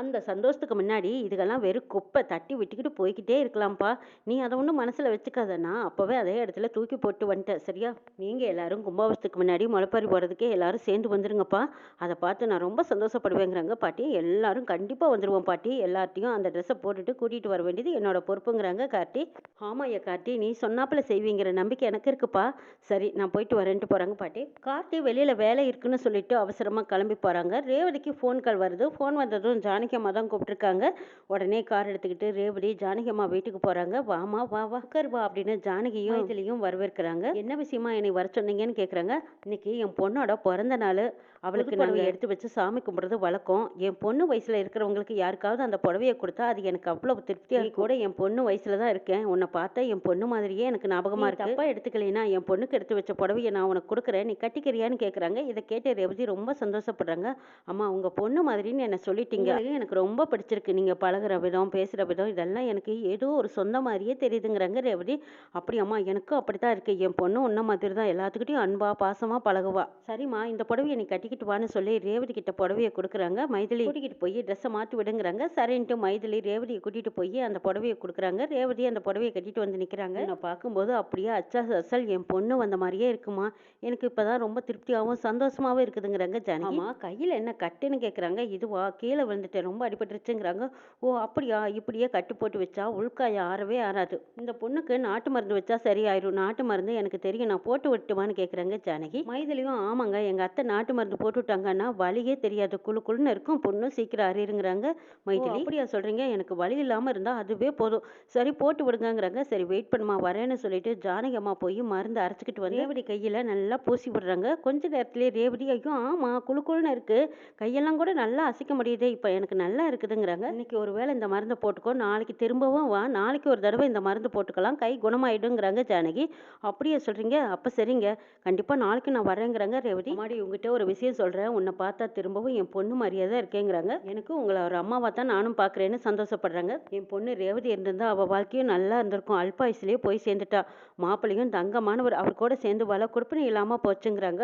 Speaker 1: அந்த சந்தோஷத்துக்கு முன்னாடி இதுகெல்லாம் வெறும் குப்பை தட்டி விட்டுக்கிட்டு போய்க்கிட்டே இருக்கலாம்ப்பா. நீ அதை ஒன்றும் மனசில் வச்சுக்காதண்ணா அப்போவே அதே இடத்துல தூக்கி போட்டு வந்துட்டேன். சரியா? நீங்கள் எல்லாரும் கும்பாபிஷத்துக்கு முன்னாடி முளைப்பாரி போகிறதுக்கே எல்லாரும் சேர்ந்து வந்துருங்கப்பா. அதை பார்த்து நான் ரொம்ப சந்தோஷப்படுவேங்கிறாங்க பாட்டி. எல்லாரும் கண்டிப்பாக வந்துடுவோம் பாட்டி. எல்லார்ட்டையும் அந்த ட்ரெஸ்ஸை போட்டுட்டு கூட்டிகிட்டு வர வேண்டியது என்னோட பொறுப்புங்கிறாங்க கார்த்தி. ஆமாம் கார்த்தி நீ சொன்னாப்பில் செய்வீங்கிற நம்பிக்கை எனக்கு இருக்குப்பா. சரி நான் போயிட்டு வரேன்ட்டு போகிறாங்க பாட்டி. கார்த்தி வெளியில் வேலை இருக்குன்னு சொல்லிட்டு அவசரமாக கிளம்பி போகிறாங்க ரேவதிக்கு ஃபோன் கால் வருது. ஃபோன் வந்ததும் ஜான் ஜானகி அம்மா தான் கூப்பிட்டுருக்காங்க. உடனே கார் எடுத்துக்கிட்டு ரேவதி ஜானகி அம்மா வீட்டுக்கு போகிறாங்க வாமா வா வா உட்கார் வா அப்படின்னு ஜானகியும் மைதிலியும் வரவேற்கிறாங்க. என்ன விஷயமா என்னை வர சொன்னீங்கன்னு கேட்குறாங்க இன்னைக்கு என் பொண்ணோட பிறந்த நாள். அவளுக்கு நாங்கள் எடுத்து வச்சு சாமி கும்பிட்றது வழக்கம். என் பொண்ணு வயசில் இருக்கிறவங்களுக்கு யாருக்காவது அந்த புடவையை கொடுத்தா அது எனக்கு அவ்வளவு திருப்தியாக கூட என் பொண்ணு வயசில் தான் இருக்கேன். உன்னை பார்த்தா என் பொண்ணு மாதிரியே எனக்கு ஞாபகமாக இருக்கு. தப்பா எடுத்துக்கலைன்னா என் பொண்ணுக்கு எடுத்து வச்ச புடவையை நான் உனக்கு கொடுக்குறேன். நீ கட்டிக்கிறியான்னு கேட்குறாங்க இதை கேட்டு ரேவதி ரொம்ப சந்தோஷப்படுறாங்க. அம்மா உங்கள் பொண்ணு மாதிரின்னு என்ன சொல்லிட்டீங்க. எனக்கு ரொம்ப பிடிச்சிருக்கு. நீங்கள் பழகுற விதம் பேசுகிற விதம் இதெல்லாம் எனக்கு ஏதோ ஒரு சொந்த மாதிரியே தெரியுதுங்கிறாங்க ரேவதி. அப்படி அம்மா எனக்கும் அப்படி தான் இருக்கு. என் பொண்ணு உன்ன மாதிரி தான் எல்லாத்துக்கிட்டையும் அன்பா பாசமாக பழகுவா. சரிம்மா இந்த புடவையை நீ கூட்டிக்கிட்டு வான்னு சொல்லி ரேவதி கிட்ட புடவையை கொடுக்குறாங்க. மைதிலி கூட்டிகிட்டு போய் ட்ரெஸ்ஸை மாற்றி விடுங்கிறாங்க. சரின்ட்டு மைதிலி ரேவதியை கூட்டிகிட்டு போய் அந்த புடவையை கொடுக்குறாங்க. ரேவதி அந்த புடவையை கட்டிட்டு வந்து நிற்கிறாங்க நான் பார்க்கும்போது அப்படியே அச்சா அசல் என் பொண்ணு வந்த மாதிரியே இருக்குமா? எனக்கு இப்போதான் ரொம்ப திருப்தியாகவும் சந்தோஷமாகவும் இருக்குதுங்கிறாங்க ஜானகிமா கையில் என்ன கட்டுன்னு கேட்குறாங்க இதுவா? கீழே விழுந்துட்டேன் ரொம்ப அடிபட்டுருச்சுங்கிறாங்க. ஓ அப்படியா? இப்படியே கட்டு போட்டு வச்சா உள்காய ஆறவே ஆறாது. இந்த பொண்ணுக்கு நாட்டு மருந்து வச்சா சரியாயிரும். நாட்டு மருந்து எனக்கு தெரியும். நான் போட்டு விட்டுமான்னு கேட்குறாங்க ஜானகி. மைதிலியும் ஆமாங்க எங்கள் அத்தை நாட்டு மருந்து போட்டு விட்டாங்கன்னா வலியே தெரியாது. குளு குளுன்னு இருக்கும். பொண்ணு சீக்கிரம் அறியுங்கிறாங்க மைதிலி அப்படியா சொல்கிறீங்க எனக்கு வலி இல்லாமல் இருந்தால் அதுவே போதும். சரி போட்டு விடுங்கங்கிறாங்க. சரி வெயிட் பண்ணுமா வரேன்னு சொல்லிட்டு ஜானகி அம்மா போய் மருந்து அரைச்சிக்கிட்டு வந்து ரேவதி கையில் நல்லா பூசி விடுறாங்க. கொஞ்ச நேரத்திலே ரேவதி ஐயோ ஆமாம் குளு குளுன்னு இருக்குது கையெல்லாம் கூட நல்லா அசைக்க முடியுதே இப்போ எனக்கு நல்லா இருக்குதுங்கிறாங்க. இன்னைக்கு ஒரு வேளை இந்த மருந்தை போட்டுக்கோ நாளைக்கு திரும்பவும் வா நாளைக்கு ஒரு தடவை இந்த மருந்து போட்டுக்கலாம். கை குணமாயிடுங்கிறாங்க ஜானகி. அப்படியே சொல்கிறீங்க அப்போ சரிங்க. கண்டிப்பாக நாளைக்கு நான் வரேங்கிறாங்க ரேவதி. மாடி உங்ககிட்ட ஒரு விஷயம் சொல்கிறேன் உன்னை பார்த்தா திரும்பவும் என் பொண்ணு மாதிரியே தான் இருக்கேங்கிறாங்க. எனக்கு உங்களை ஒரு அம்மாவை தான் நானும் பார்க்குறேன்னு சந்தோஷப்படுறாங்க. என் பொண்ணு ரேவதி இருந்திருந்தா அவள் வாழ்க்கையும் நல்லா இருந்திருக்கும். அல்பாயுஸ்லேயே போய் சேர்ந்துட்டா. மாப்பிள்ளையும் தங்கமானவர் அவர் கூட சேர்ந்து வள கொடுப்பினை இல்லாமல் போச்சுங்கிறாங்க.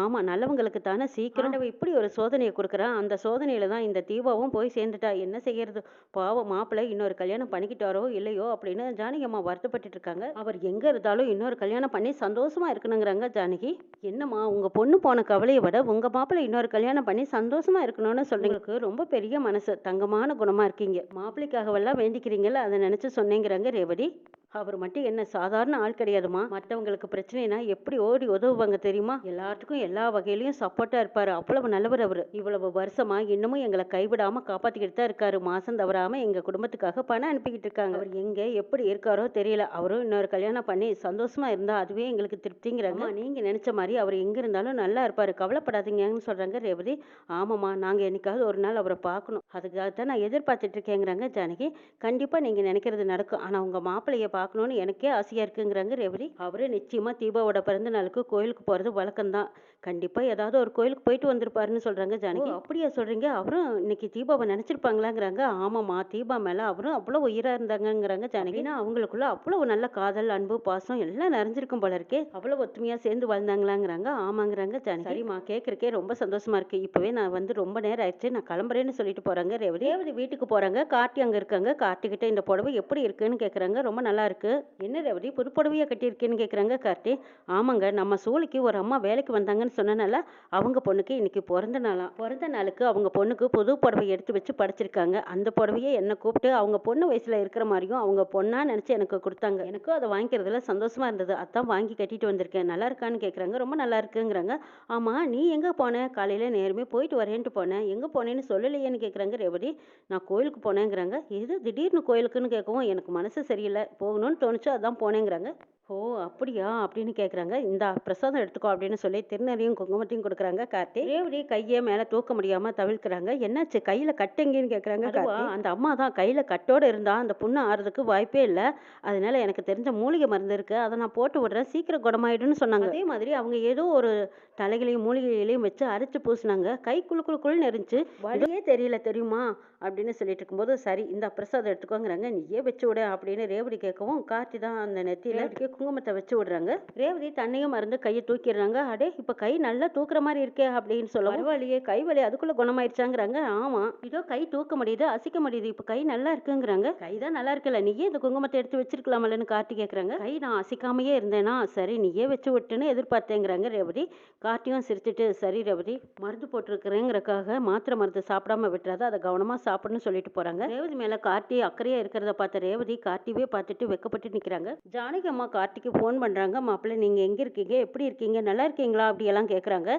Speaker 1: ஆமாம் நல்லவங்களுக்கு தானே சீக்கிரம். இப்படி ஒரு சோதனையை கொடுக்குறான் அந்த சோதனையில் தான் இந்த தீபாவும் போய் சேர்ந்துட்டா. என்ன செய்யறது? பாவம் மாப்பிள்ளை இன்னொரு கல்யாணம் பண்ணிக்கிட்டாரோ இல்லையோ அப்படின்னு ஜானகி அம்மா வருத்தப்பட்டு இருக்காங்க. அவர் எங்க இருந்தாலும் இன்னொரு கல்யாணம் பண்ணி சந்தோஷமா இருக்கணுங்கிறாங்க ஜானகி. என்னம்மா உங்க பொண்ணு போன கவலையை விட உங்கள் மாப்பிள்ளை இன்னொரு கல்யாணம் பண்ணி சந்தோஷமாக இருக்கணும்னு சொல்றீங்களுக்கு ரொம்ப பெரிய மனசு தங்கமான குணமாக இருக்கீங்க. மாப்பிள்ளைக்காகவெல்லாம் வேண்டிக்கிறீங்களா அதை நினச்சி சொன்னேங்கிறாங்க ரேவதி. அவர் மட்டும் என்ன சாதாரண ஆள் கிடையாதுமா? மற்றவங்களுக்கு பிரச்சனைனா எப்படி ஓடி உதவுவாங்க தெரியுமா? எல்லாத்துக்கும் எல்லா வகையிலையும் சப்போர்ட்டா இருப்பாரு. அவ்வளவு நல்லவர் அவர். இவ்வளவு வருஷமா இன்னமும் எங்களை கைவிடாம காப்பாத்திக்கிட்டு தான் இருக்காரு. மாசம் தவறாம எங்க குடும்பத்துக்காக பணம் அனுப்பிக்கிட்டு இருக்காங்க. அவர் எங்க எப்படி இருக்காரோ தெரியல. அவரும் இன்னொரு கல்யாணம் பண்ணி சந்தோஷமா இருந்தா அதுவே எங்களுக்கு திருப்திங்கிறாங்க. நீங்க நினைச்ச மாதிரி அவர் எங்க இருந்தாலும் நல்லா இருப்பாரு. கவலைப்படாதீங்கன்னு சொல்றாங்க ரேவதி. ஆமாம்மா நாங்க என்னைக்காவது ஒரு நாள் அவரை பார்க்கணும். அதுக்காக தான் நான் எதிர்பார்த்துட்டு இருக்கேங்கிறாங்க ஜானகி. கண்டிப்பா நீங்க நினைக்கிறது நடக்கும். ஆனா உங்க மாப்பிள்ளைய பார்க்கணுன்னு எனக்கே ஆசையாக இருக்குங்கிறாங்க ரேவதி. அவரு நிச்சயமாக தீபாவோட பிறந்த நாளுக்கு கோயிலுக்கு போகிறது வழக்கம்தான். கண்டிப்பா ஏதாவது ஒரு கோயிலுக்கு போயிட்டு வந்திருப்பாருன்னு சொல்றாங்க ஜானகி. அப்படியா சொல்றீங்க? அவரும் இன்னைக்கு தீபாவை நினைச்சிருப்பாங்களாங்கிறாங்க. ஆமாம்மா தீபா மேல அவரும் அவ்வளவு உயிரா இருந்தாங்கங்கிறாங்க ஜானகினா அவங்களுக்குள்ள அவ்வளவு நல்ல காதல் அன்பு பாசம் எல்லாம் நிறைஞ்சிருக்கும் போல இருக்கே. அவ்வளவு ஒத்துமையா சேர்ந்து வாழ்ந்தாங்களாங்கிறாங்க. ஆமாங்கிறாங்க ஜானகி. சரிம்மா கேட்கறக்கே ரொம்ப சந்தோஷமா இருக்கு. இப்பவே நான் வந்து ரொம்ப நேரம் ஆயிடுச்சு. நான் கிளம்புறேன்னு சொல்லிட்டு போறாங்க ரேவதி. ரேவதி வீட்டுக்கு போறாங்க. கார்த்தி அங்க இருக்காங்க. கார்த்திகிட்ட இந்த புடவை எப்படி இருக்குன்னு கேக்குறாங்க. ரொம்ப நல்லா இருக்கு. என்ன ரேவதி புது புடவையா கட்டியிருக்கேன்னு கேக்குறாங்க கார்த்தி. ஆமாங்க நம்ம சூளைக்கு ஒரு அம்மா வேலைக்கு வந்தாங்கன்னு சொன்னனால அவங்க பொண்ணுக்கு இன்னைக்கு பிறந்த நாளாம் பிறந்த நாளுக்கு அவங்க பொண்ணுக்கு புது புடவை எடுத்து வச்சு படிச்சிருக்காங்க. அந்த புடவையை என்னை கூப்பிட்டு அவங்க பொண்ணு வயசுல இருக்கிற மாதிரியும் அவங்க பொண்ணா நினைச்சு எனக்கு கொடுத்தாங்க. எனக்கும் அதை வாங்கிக்கிறதுல சந்தோஷமா இருந்தது. அதான் வாங்கி கட்டிட்டு வந்திருக்கேன். நல்லா இருக்கான்னு கேட்குறாங்க ரொம்ப நல்லா இருக்குங்கிறாங்க. ஆமா நீ எங்க போன? காலையில நேரமே போயிட்டு வரேன்ட்டு போனேன் எங்க போனேன்னு சொல்லலையேன்னு கேட்குறாங்க ரேவதி. நான் கோயிலுக்கு போனேங்கிறாங்க. எது திடீர்னு கோயிலுக்குன்னு கேட்கவும் எனக்கு மனசு சரியில்லை. போகணும்னு தோணுச்சு அதான் போனேங்கிறாங்க. ஓ அப்படியா? அப்படின்னு கேட்குறாங்க இந்த பிரசாதம் எடுத்துக்கோ அப்படின்னு சொல்லி திருநறையும் குங்குமத்தையும் கொடுக்குறாங்க கார்த்தி. ரேவதி கையை மேலே தூக்க முடியாம தவிர்க்கிறாங்க என்னாச்சு? கையில கட்டெங்கன்னு கேட்குறாங்க கார்த்தி. அந்த அம்மா தான் கையில கட்டோட இருந்தா அந்த புண்ணு ஆறுறதுக்கு வாய்ப்பே இல்லை. அதனால எனக்கு தெரிஞ்ச மூலிகை மருந்து இருக்கு. அதை நான் போட்டு விடுறேன். சீக்கிரம் குணமாயிடுன்னு சொன்னாங்க. அதே மாதிரி அவங்க ஏதோ ஒரு தலைகளையும் மூலிகைகளையும் வச்சு அரைச்சு பூசினாங்க. கை குளு குளுன்னு இருந்துச்சு வழியே தெரியல தெரியுமா? அப்படின்னு சொல்லிட்டு இருக்கும்போது சரி இந்த பிரசாதம் எடுத்துக்கோங்கிறாங்க. நீயே வச்சு விடு அப்படின்னு ரேவதி கேட்கவும் கார்த்தி தான் அந்த நெத்தியில குங்குமத்தை வச்சு விடுறாங்க. ரேவதி தண்ணியும் மறந்து கையை தூக்கிடுறாங்க. அடே இப்ப கை நல்லா தூக்குற மாதிரி இருக்கே அப்படின்னு சொல்ல பரவாயில்லையே கை வலி அதுக்குள்ள குணமாயிடுச்சாங்கிறாங்க ஆமா இதோ கை தூக்க முடியுது அசைக்க முடியுது இப்ப கை நல்லா இருக்குங்கிறாங்க. கை தான் நல்லா இருக்குல்ல நீயே இந்த குங்குமத்தை எடுத்து வச்சிருக்கலாமல்லன்னு கார்த்தி கேக்குறாங்க கை நான் அசைக்காமையே இருந்தேனா சரி நீயே வச்சு விட்டுன்னு எதிர்பார்த்தேங்கிறாங்க ரேவதி. கார்த்தியும் சிரிச்சிட்டு சரி ரேவதி மருந்து போட்டிருக்கிறேங்கிறக்காக மாத்திரை மருந்து சாப்பிடாம விட்டுறாத அதை கவனமா சாப்பிடணும்னு சொல்லிட்டு போறாங்க. ரேவதி மேல கார்த்தி அக்கறையா இருக்கிறத பார்த்த ரேவதி கார்த்திவே பார்த்துட்டு வெக்கப்பட்டு நிக்கிறாங்க. ஜானகி அம்மா கார்த்திக்கு ஃபோன் பண்றாங்க. மாப்பிள்ளை நீங்க எங்க இருக்கீங்க? எப்படி இருக்கீங்க? நல்லா இருக்கீங்களா? அப்படி எல்லாம் கேக்குறாங்க.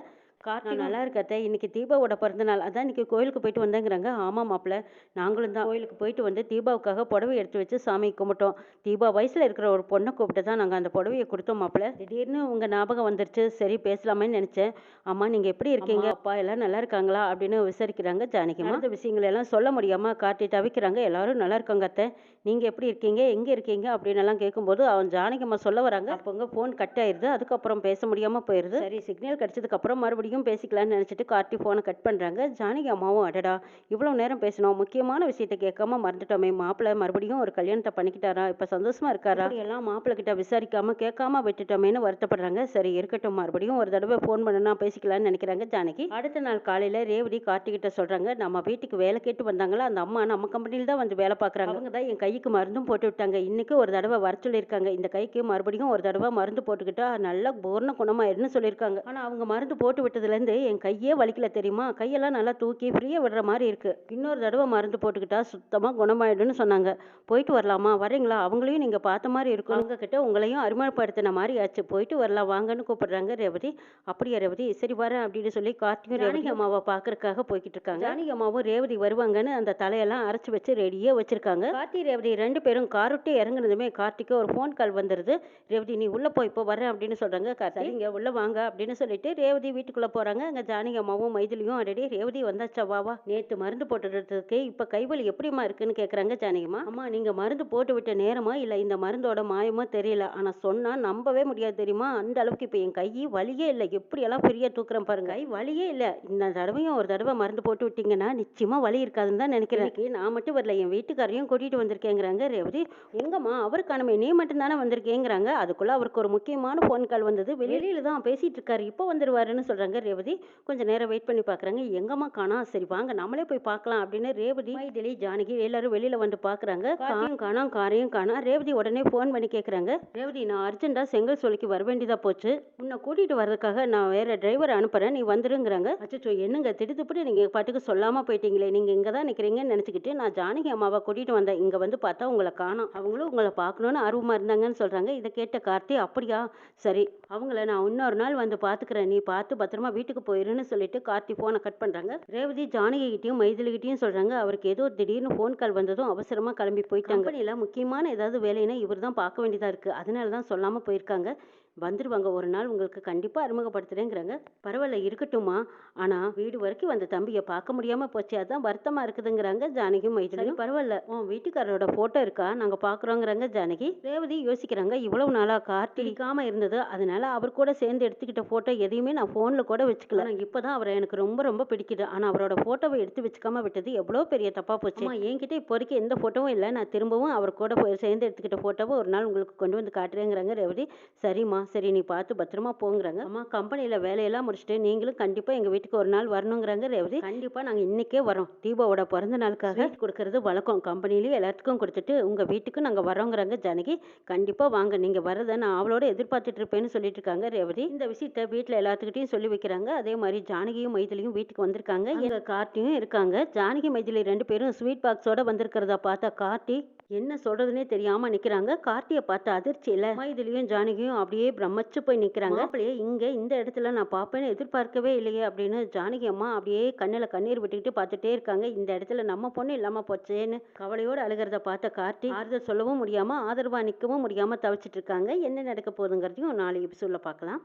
Speaker 1: கார்த்தி நல்லா இருக்கத்த இன்னைக்கு தீபாவோட பிறந்த நாள். அதான் இன்னைக்கு கோயிலுக்கு போயிட்டு வந்தேங்கிறாங்க. ஆமாம் மாப்பிள்ள. நாங்களும் தான் கோயிலுக்கு போயிட்டு வந்து தீபாவுக்காக புடவை எடுத்து வச்சு சாமி கும்பிட்டோம். தீபா வயசுல இருக்கிற ஒரு பொண்ணை கூப்பிட்டு தான் நாங்கள் அந்த புடவையை கொடுத்தோம் மாப்பிள்ள. திடீர்னு உங்க ஞாபகம் வந்துருச்சு. சரி பேசலாமேன்னு நினைச்சேன். அம்மா நீங்க எப்படி இருக்கீங்க? அப்பா எல்லாம் நல்லா இருக்காங்களா? அப்படின்னு விசாரிக்கிறாங்க ஜானகிமா அந்த விஷயங்கள் எல்லாம் சொல்ல முடியாம காட்டி தவிக்கிறாங்க எல்லாரும் நல்லா இருக்காங்க அத்தை. நீங்க எப்படி இருக்கீங்க? எங்க இருக்கீங்க? அப்படின்னு எல்லாம் கேட்கும்போது அவன் ஜானகிம்மா சொல்ல வராங்க. அப்போங்க ஃபோன் கட் ஆயிருது. அதுக்கப்புறம் பேச முடியாம போயிருது. சரி சிக்னல் கிடைச்சதுக்கு அப்புறம் மறுபடியும் பேசிக்கலாம்னு நினைச்சிட்டு கார்த்தி ஃபோனை கட் பண்றாங்க. ஜானகி அம்மாவும் அடடா இவ்வளவு நேரம் பேசணும் முக்கியமான விஷயத்த கேட்காம மறந்துட்டோமே. மாப்பிள்ளை மறுபடியும் ஒரு கல்யாணத்தை பண்ணிக்கிட்டாரா? இப்போ சந்தோஷமா இருக்காரா? எல்லாம் மாப்பிள்ளை கிட்ட விசாரிக்காம கேட்காம விட்டுட்டோமேன்னு வருத்தப்படுறாங்க. சரி இருக்கட்டும். மறுபடியும் ஒரு தடவை ஃபோன் பண்ணனா பேசிக்கலாம்னு நினைக்கிறாங்க ஜானகி. அடுத்த நாள் காலையில ரேவதி கார்த்தி கிட்ட சொல்றாங்க நம்ம வீட்டுக்கு வேலை கேட்டு வந்தாங்களா? அந்த அம்மா நம்ம கம்பெனியில் தான் வந்து வேலை பார்க்குறாங்க. அவங்க தான் என் கைக்கு மருந்தும் போட்டு விட்டாங்க. இன்னைக்கு ஒரு தடவை வர சொல்லியிருக்காங்க. இந்த கைக்கு மறுபடியும் ஒரு தடவை மருந்து போட்டுக்கிட்டா நல்லா பூர்ண குணமாயிருன்னு சொல்லியிருக்காங்க. ஆனால் அவங்க மருந்து போட்டு விட்டதுலேருந்து என் கையே வலிக்கல தெரியுமா? கையெல்லாம் நல்லா தூக்கி ஃப்ரீயாக விடுற மாதிரி இருக்கு. இன்னொரு தடவை மருந்து போட்டுக்கிட்டா சுத்தமாக குணமாயிடும்னு சொன்னாங்க. போயிட்டு வரலாமா? வரீங்களா? அவங்களையும் நீங்கள் பார்த்த மாதிரி இருக்கும் அவங்க கிட்ட உங்களையும் அறிமுகப்படுத்தின மாதிரி ஆச்சு. போயிட்டு வரலாம் வாங்கன்னு கூப்பிடுறாங்க ரேவதி. அப்படியா ரேவதி சரி வரேன் அப்படின்னு சொல்லி கார்த்தியும் ரேவதி அம்மாவை பார்க்கறதுக்காக போய்கிட்டு இருக்காங்க ஜானகி அம்மாவும் ரேவதி வருவாங்கன்னு அந்த தலையெல்லாம் அரைச்சு வச்சு ரெடியாக வச்சிருக்காங்க. கார்த்தி ரேவதி ரெண்டு பேரும் கார் விட்டு இறங்குனதுமே கார்த்திக்கு ஒரு ஃபோன் கால் வந்துருது. ரேவதி நீ உள்ள போய் இப்போ வரேன் அப்படின்னு சொல்றாங்க கார்த்தி. இங்க உள்ள வாங்க அப்படின்னு சொல்லிட்டு ரேவதி வீட்டுக்குள்ள போறாங்க. அங்க ஜானகி அம்மாவும் மைதிலியும் ஆல்ரெடி ரேவதி வந்தாச்சா? வா வா. நேத்து மருந்து போட்டுறதுக்கு இப்ப கைவலி எப்படிமா இருக்குன்னு கேக்குறாங்க ஜானகிமா அம்மா நீங்க மருந்து போட்டு விட்ட நேரமா இல்ல இந்த மருந்தோட மாயமோ தெரியல. ஆனா சொன்னா நம்பவே முடியாது தெரியுமா? அந்த அளவுக்கு இப்ப என் கை வலியே இல்லை. எப்படி எல்லாம் ஃப்ரீயா தூக்குறேன் பாருங்க. கை வலியே இல்ல. இந்த தடவையும் ஒரு தடவை மருந்து போட்டு விட்டீங்கன்னா நிச்சயமா வலி இருக்காதுன்னு தான் நினைக்கிறேன். நான் மட்டும் வரல. என் வீட்டுக்காரையும் கூட்டிட்டு வந்திருக்கேங்கிறாங்க ரேவதி. எங்கம்மா? அவருக்கானமே நீ மட்டும் தானே வந்திருக்கேங்கிறாங்க. அதுக்குள்ள அவருக்கு ஒரு முக்கியமான ஃபோன் கால் வந்தது. வெளியில தான் பேசிட்டு இருக்காரு. இப்போ வந்துருவாருன்னு ரேவதி கொஞ்ச நேரம் வெயிட் பண்ணி பாக்குறாங்க. எங்கம்மா காணா? சரி வாங்க நம்மளே போய் பார்க்கலாம் அப்படின்னு ரேவதி மைதிலி ஜானகி எல்லாரும் வெளியில வந்து பாக்குறாங்க. காரையும் காணோம் காரையும் காணோம் ரேவதி உடனே ஃபோன் பண்ணி கேக்குறாங்க. ரேவதி நான் அர்ஜென்ட்டா செங்கல் சொல்லிக்கு வர வேண்டியதா போச்சு. உன்னை கூட்டிட்டு வர்றதுக்காக நான் வேற டிரைவர் அனுப்புறேன் நீ வந்துருங்கிறாங்க. அச்சோ என்னங்க? திடுத்துப்படி நீங்க பாட்டுக்கு சொல்லாம போயிட்டீங்களே. நீங்க இங்க தான் நிக்கிறீங்கன்னு நினைச்சுக்கிட்டு நான் ஜானகி அம்மாவை கூட்டிட்டு வந்தேன். இங்க வந்து பார்த்தா உங்களை காணோம். அவங்களும் உங்களை பார்க்கணும்னு ஆர்வமா இருந்தாங்கன்னு சொல்றாங்க. இதை கேட்ட கார்த்தி அப்படியா? சரி அவங்கள நான் இன்னொரு நாள் வந்து பாத்துக்கிறேன். நீ பார்த்து பத்திரமா வீட்டுக்கு போயிருன்னு சொல்லிட்டு கார்த்தி போனை கட் பண்றாங்க. ரேவதி ஜானகிட்டையும் மைதிலிகிட்டையும் சொல்கிறாங்க சொல்றாங்க. அவருக்கு ஏதோ திடீர்னு ஃபோன் கால் வந்ததும் அவசரமா கிளம்பி போயிட்டாங்க. கம்பெனில முக்கியமான ஏதாவது வேலைன்னா இவர் தான் பார்க்க வேண்டியதா இருக்கு. அதனால தான் சொல்லாம போயிருக்காங்க. வந்துருவாங்க. ஒரு நாள் உங்களுக்கு கண்டிப்பா அறிமுகப்படுத்துறேங்கிறாங்க. பரவாயில்ல இருக்கட்டுமா ஆனா வீடு வரைக்கும் வந்த தம்பியை பார்க்க முடியாம போச்சு. அதான் வருத்தமா இருக்குதுங்கிறாங்க ஜானகி மைதிலி பரவாயில்ல. உன் வீட்டுக்காரரோட போட்டோ இருக்கா? நாங்க பாக்குறோங்கிறாங்க ஜானகி. ரேவதி யோசிக்கிறாங்க இவ்வளவு நாளா கார்த்திலிக்காம இருந்தது. அதனால அவர் கூட சேர்ந்து எடுத்துக்கிட்ட போட்டோ எதையுமே நான் போன்ல கூட வச்சுக்கல. ஆனா இப்பதான் அவரை எனக்கு ரொம்ப ரொம்ப பிடிக்குது. ஆனா அவரோட போட்டோவை எடுத்து வச்சுக்காம விட்டது எவ்வளவு பெரிய தப்பா போச்சு. என்கிட்ட இப்போதைக்கு எந்த போட்டோவும் இல்லை. நான் திரும்பவும் அவர் கூட சேர்ந்து எடுத்துக்கிட்ட போட்டோவை ஒரு நாள் உங்களுக்கு கொண்டு வந்து காட்டுறேங்கிறாங்க ரேவதி. சரிம்மா சரி நீ பார்த்து பத்திரமா போங்கிறாங்க. அம்மா கம்பெனியில வேலையெல்லாம் முடிச்சுட்டு நீங்களும் கண்டிப்பா எங்க வீட்டுக்கு ஒரு நாள் வரணுங்கிறாங்க ரேவதி. கண்டிப்பா நாங்க இன்னைக்கே வரோம். தீபாவோட பிறந்த நாளுக்காக கொடுக்கறது வழக்கம். கம்பெனிலயும் எல்லாத்துக்கும் கொடுத்துட்டு உங்க வீட்டுக்கு நாங்க வரோங்கிறாங்க ஜானகி. கண்டிப்பா வாங்க நீங்க வரதை நான் அவளோட எதிர்பார்த்துட்டு இருப்பேன்னு சொல்லிட்டு இருக்காங்க ரேவதி. இந்த விஷயத்த வீட்டுல எல்லாத்துக்கிட்டையும் சொல்லி வைக்கிறாங்க. அதே மாதிரி ஜானகியும் மைதிலியும் வீட்டுக்கு வந்திருக்காங்க. எங்க கார்த்தியும் இருக்காங்க. ஜானகி மைதிலி ரெண்டு பேரும் ஸ்வீட் பாக்ஸோட வந்திருக்கிறதா பார்த்தா கார்த்தி என்ன சொல்றதுனே தெரியாம நிக்கிறாங்க. கார்த்தியை பார்த்த அதிர்ச்சியில மைதிலியும் ஜானகியும் அப்படியே பிரமிச்சு போய் நிக்கிறாங்க. அப்படியே இங்க இந்த இடத்துல நான் பாப்பேன்னு எதிர்பார்க்கவே இல்லையே அப்படின்னு ஜானகி அம்மா அப்படியே கண்ணுல கண்ணீர் விட்டுக்கிட்டு பார்த்துட்டே இருக்காங்க. இந்த இடத்துல நம்ம பொண்ணு இல்லாம போச்சேன்னு கவலையோடு அழுகிறத பார்த்த கார்த்தி ஆறுதல் சொல்லவும் முடியாம ஆதரவா நிக்கவும் முடியாம தவிச்சிட்டு இருக்காங்க. என்ன நடக்க போகுதுங்கிறதையும் நாளைக்கு எபிசோட்ல பார்க்கலாம்.